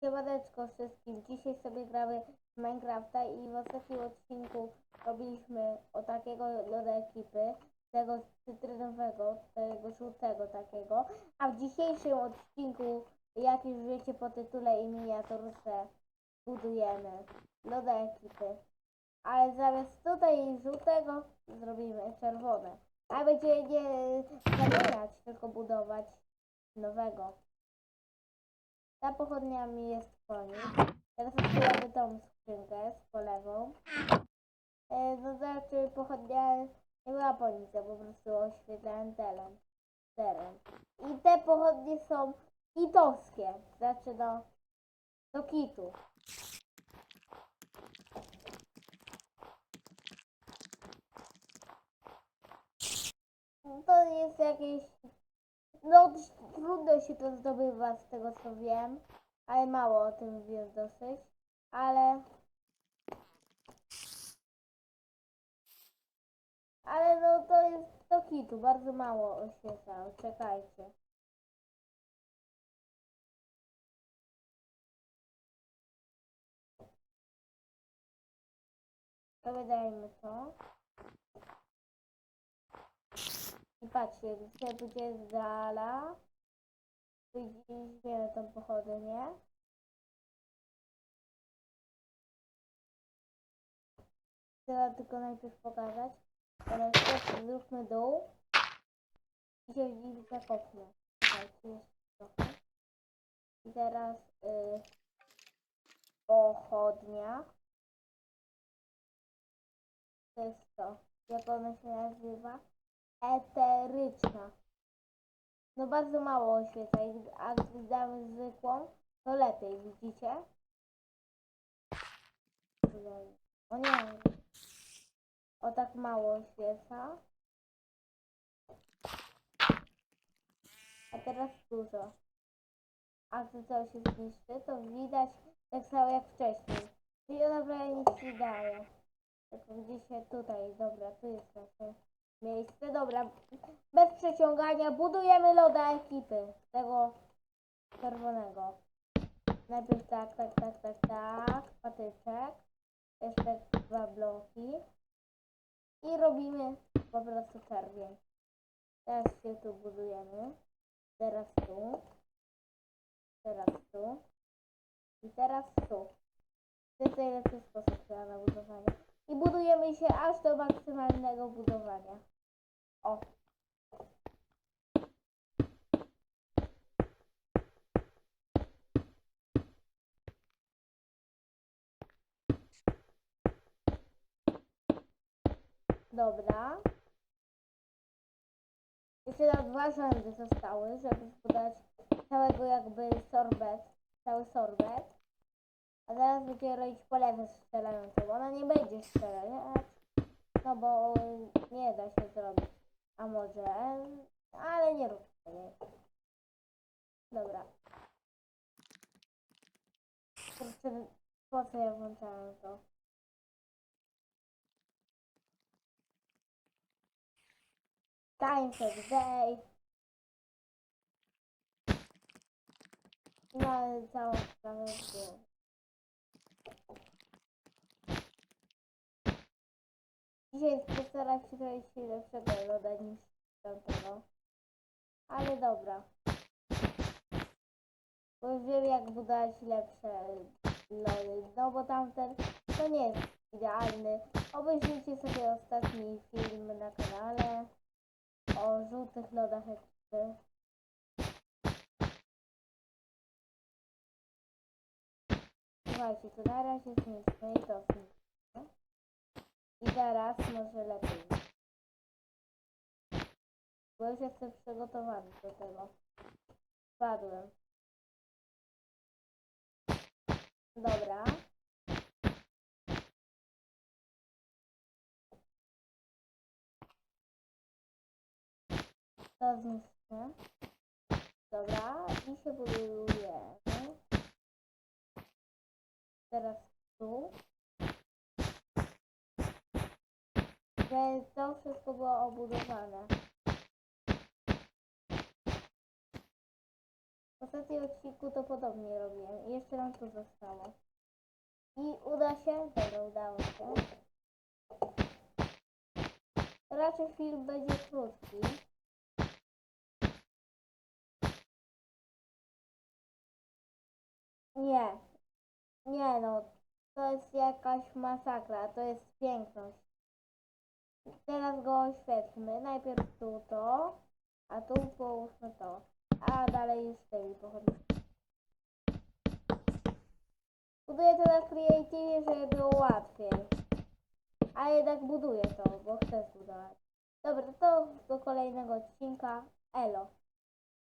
Siemaneczko wszystkim. Dzisiaj sobie gramy Minecrafta i w ostatnim odcinku robiliśmy o takiego loda ekipy, tego cytrynowego, tego żółtego takiego, a w dzisiejszym odcinku, jak już wiecie po tytule i miniaturce, budujemy loda ekipy. Ale zamiast tutaj żółtego zrobimy czerwone. A będzie nie zamieniać, tylko budować nowego. Za pochodniami jest konik. Teraz otwieramy tą skrzynkę z polewą. E, to znaczy pochodnia nie była po nic, ja po prostu oświetlałem teren. teren. I te pochodnie są kitowskie. Znaczy no, do kitu. To jest jakieś no, trudno się to zdobywa z tego co wiem, ale mało o tym wiem dosyć, ale... Ale no to jest do kitu, bardzo mało oświetla, czekajcie. Wydajmy to. Patrzcie, dzisiaj będzie z dala. Widzimy tą pochodnię. Trzeba tylko najpierw pokazać. Teraz zróbmy dół. I się w nich zakopnę. Czekajcie jeszcze trochę. I teraz y, pochodnia. To jest to. Jak ona się nazywa? Eteryczna. No bardzo mało oświeca, a gdy damy zwykłą, to lepiej, widzicie? O nie, o tak mało oświeca. A teraz dużo. A gdy coś się zniszczy, to widać tak samo jak wcześniej. Czyli ona prawie nic nie daje. Tak widzicie tutaj, dobra, tu jest nasze miejsce. Dobra, bez przeciągania budujemy loda ekipy tego czerwonego. Najpierw tak, tak, tak, tak, tak, patyczek, jeszcze dwa bloki i robimy po prostu czerwień. Teraz się tu budujemy, teraz tu, teraz tu i teraz tu. To jest najlepszy sposób na budowanie. I budujemy się aż do maksymalnego budowania. O. Dobra. Jeszcze nam dwa rzędy zostały, żeby zbudować całego jakby sorbet, cały sorbet. A zaraz będziemy robić polewę strzelającą. Ona nie będzie strzelać, no bo nie da się zrobić. A może, ale nie rób tego. Dobra. Kurczę, po co ja włączałem to? Time for the day. No, całą sprawę było. Dzisiaj postaram się zrobić lepszego loda niż tamtego. Ale dobra. Bo wiem jak budować lepsze lody. No bo tamten to nie jest idealny. Obejrzyjcie sobie ostatni film na kanale o żółtych lodach ekipy. Słuchajcie, to na razie zniszczę i to zniszczę. I teraz może lepiej. Bo już jestem przygotowany do tego. Spadłem. Dobra. To zniszczę. Dobra, i się budujemy. Teraz tu. Że to wszystko było obudowane. To ostatnim odcinku to podobnie robiłem. Jeszcze nam tu zostało. I uda się? Dobra, udało się. Raczej film będzie krótki. Nie. Nie no. To jest jakaś masakra. To jest piękność. Teraz go oświetlmy. Najpierw tu to, a tu połóżmy to. A dalej już tymi pochodni. Buduję to na Creative, żeby było łatwiej. A jednak buduję to, bo chcę zbudować. Dobra, to do kolejnego odcinka. Elo.